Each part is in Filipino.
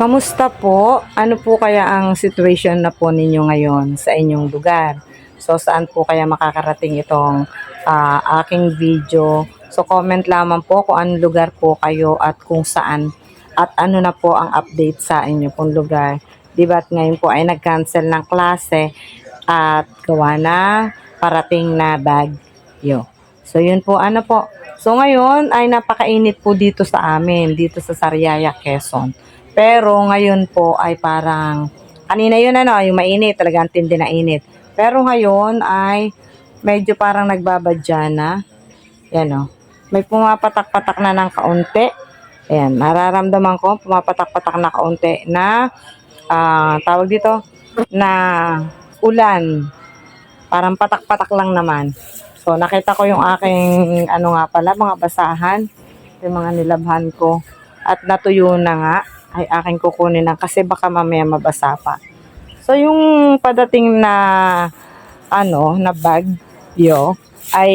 Kamusta po? Ano po kaya ang situation na po ninyo ngayon sa inyong lugar? So, saan po kaya makakarating itong ah, aking video? So, comment lamang po kung anong lugar po kayo at kung saan at ano na po ang update sa inyo pong lugar. Di ba at ngayon po ay nag-cancel ng klase at gawa na parating na bagyo. So, yun po, ano po. So, ngayon ay napakainit po dito sa amin, dito sa Sariaya, Quezon. Pero ngayon po ay parang, kanina yun ano, yung mainit, talagang tindi na init. Pero ngayon ay medyo parang nagbabadya na. Yan o. May pumapatak-patak na ng kaunti. Ayan, nararamdaman ko, pumapatak-patak na kaunti na, ah, tawag dito, na ulan. Parang patak-patak lang naman. So, nakita ko yung aking, ano nga pala, mga basahan. Yung mga nilabhan ko. At natuyo na nga, ay aking kukunin na kasi baka mamaya mabasa pa. So, yung padating na, ano, na bagyo, ay,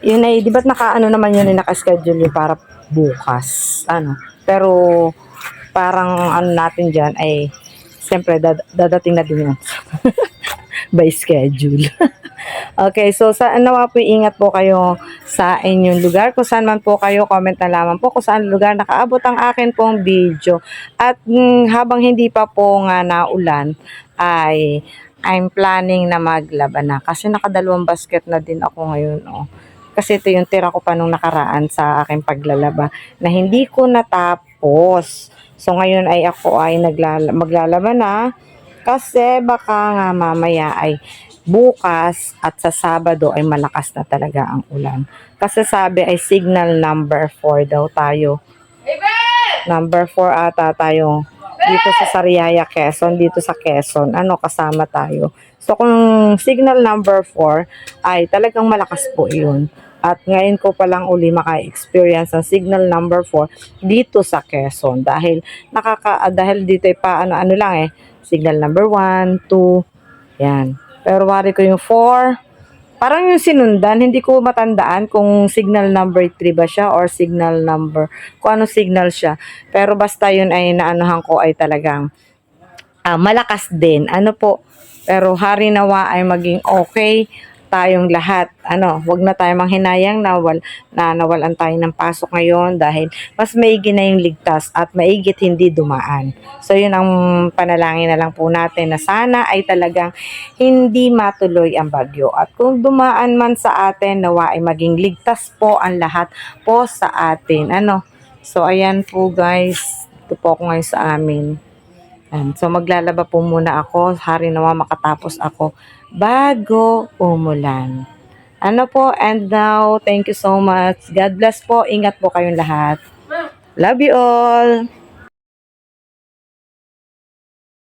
yun ay, di ba't naka, ano naman yun, yung nakaschedule yun para bukas, ano. Pero, parang, ano natin dyan, ay, siyempre, dad- dadating na din yun. by schedule. okay, so sa nawa po ingat po kayo sa inyong lugar. Kung saan man po kayo, comment na lamang po kung saan lugar nakaabot ang akin pong video. At mm, habang hindi pa po nga naulan, ay I'm planning na maglaban na. Kasi nakadalawang basket na din ako ngayon. Oh. Kasi ito yung tira ko pa nung nakaraan sa aking paglalaba na hindi ko natapos. So ngayon ay ako ay naglala- maglalaba na kasi baka nga mamaya ay bukas at sa Sabado ay malakas na talaga ang ulan. Kasi sabi ay signal number 4 daw tayo. Number 4 ata tayo dito sa Sariaya, Quezon, dito sa Quezon. Ano, kasama tayo. So kung signal number 4 ay talagang malakas po yun. At ngayon ko pa lang uli maka-experience ng signal number 4 dito sa Quezon dahil nakaka ah, dahil dito ay pa ano ano lang eh signal number 1, 2, yan. Pero wari ko yung 4, parang yung sinundan, hindi ko matandaan kung signal number 3 ba siya or signal number, kung ano signal siya. Pero basta yun ay naanuhan ko ay talagang ah, malakas din. Ano po, pero hari nawa ay maging okay tayong lahat. Ano, wag na tayo manghinayang na, wal, na nawalan tayo ng pasok ngayon dahil mas maigi na yung ligtas at maigit hindi dumaan. So yun ang panalangin na lang po natin na sana ay talagang hindi matuloy ang bagyo. At kung dumaan man sa atin, nawa ay maging ligtas po ang lahat po sa atin. Ano? So ayan po guys, ito po ako ngayon sa amin. Ayan. So maglalaba po muna ako, hari nawa makatapos ako bago umulan. Ano po, and now, thank you so much. God bless po. Ingat po kayong lahat. Love you all.